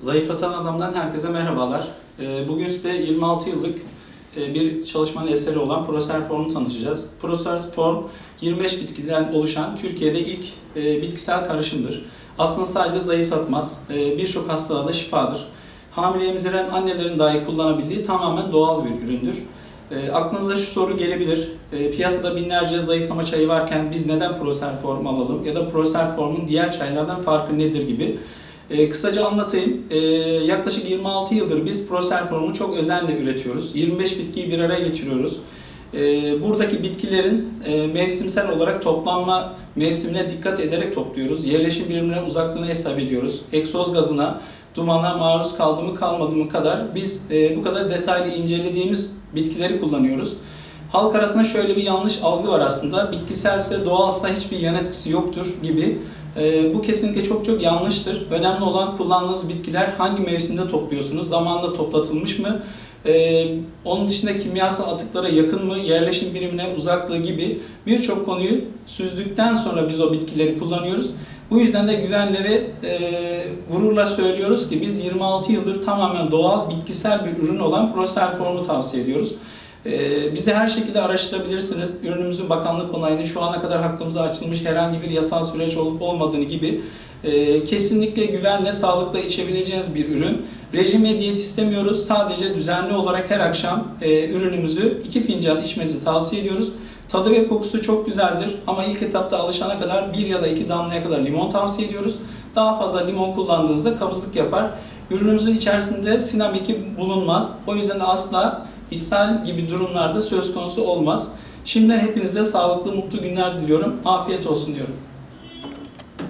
Zayıflatan Adam'dan herkese merhabalar. Ee, Bugün size 26 yıllık e, bir çalışmanın eseri olan Proserform'u tanıtacağız. Proserform 25 bitkiden oluşan Türkiye'de ilk e, bitkisel karışımdır. Aslında sadece zayıflatmaz, e, birçok hastalığa da şifadır. Hamile emziren annelerin dahi kullanabildiği tamamen doğal bir üründür. E, aklınıza şu soru gelebilir. E, piyasada binlerce zayıflama çayı varken biz neden Proserform alalım ya da Proserform'un diğer çaylardan farkı nedir gibi. E, kısaca anlatayım. E, yaklaşık 26 yıldır biz Proserform'u çok özenle üretiyoruz. 25 bitkiyi bir araya getiriyoruz. E, buradaki bitkilerin e, mevsimsel olarak toplanma mevsimine dikkat ederek topluyoruz. Yerleşim birimine uzaklığını hesap ediyoruz. Egzoz gazına, dumana maruz kaldı mı kalmadı mı kadar biz e, bu kadar detaylı incelediğimiz bitkileri kullanıyoruz. Halk arasında şöyle bir yanlış algı var aslında. Bitkiselse doğalsa hiçbir yan etkisi yoktur gibi. Ee, bu kesinlikle çok çok yanlıştır. Önemli olan kullandığınız bitkiler hangi mevsimde topluyorsunuz, zamanında toplatılmış mı, Ee, onun dışında kimyasal atıklara yakın mı, yerleşim birimine uzaklığı gibi birçok konuyu süzdükten sonra biz o bitkileri kullanıyoruz. Bu yüzden de güvenle ve e, gururla söylüyoruz ki biz 26 yıldır tamamen doğal, bitkisel bir ürün olan Proserform'u tavsiye ediyoruz. Ee, Bizi her şekilde araştırabilirsiniz. Ürünümüzün bakanlık onayını şu ana kadar hakkımıza açılmış herhangi bir yasal süreç olup olmadığını gibi e, kesinlikle güvenle, sağlıkla içebileceğiniz bir ürün. Rejim ve diyet istemiyoruz. Sadece düzenli olarak her akşam e, ürünümüzü iki fincan içmenizi tavsiye ediyoruz. Tadı ve kokusu çok güzeldir ama ilk etapta alışana kadar bir ya da iki damlaya kadar limon tavsiye ediyoruz. Daha fazla limon kullandığınızda kabızlık yapar. Ürünümüzün içerisinde sinamiki bulunmaz. O yüzden de asla ishal gibi durumlarda söz konusu olmaz. Şimdiden hepinize sağlıklı, mutlu günler diliyorum. Afiyet olsun diyorum.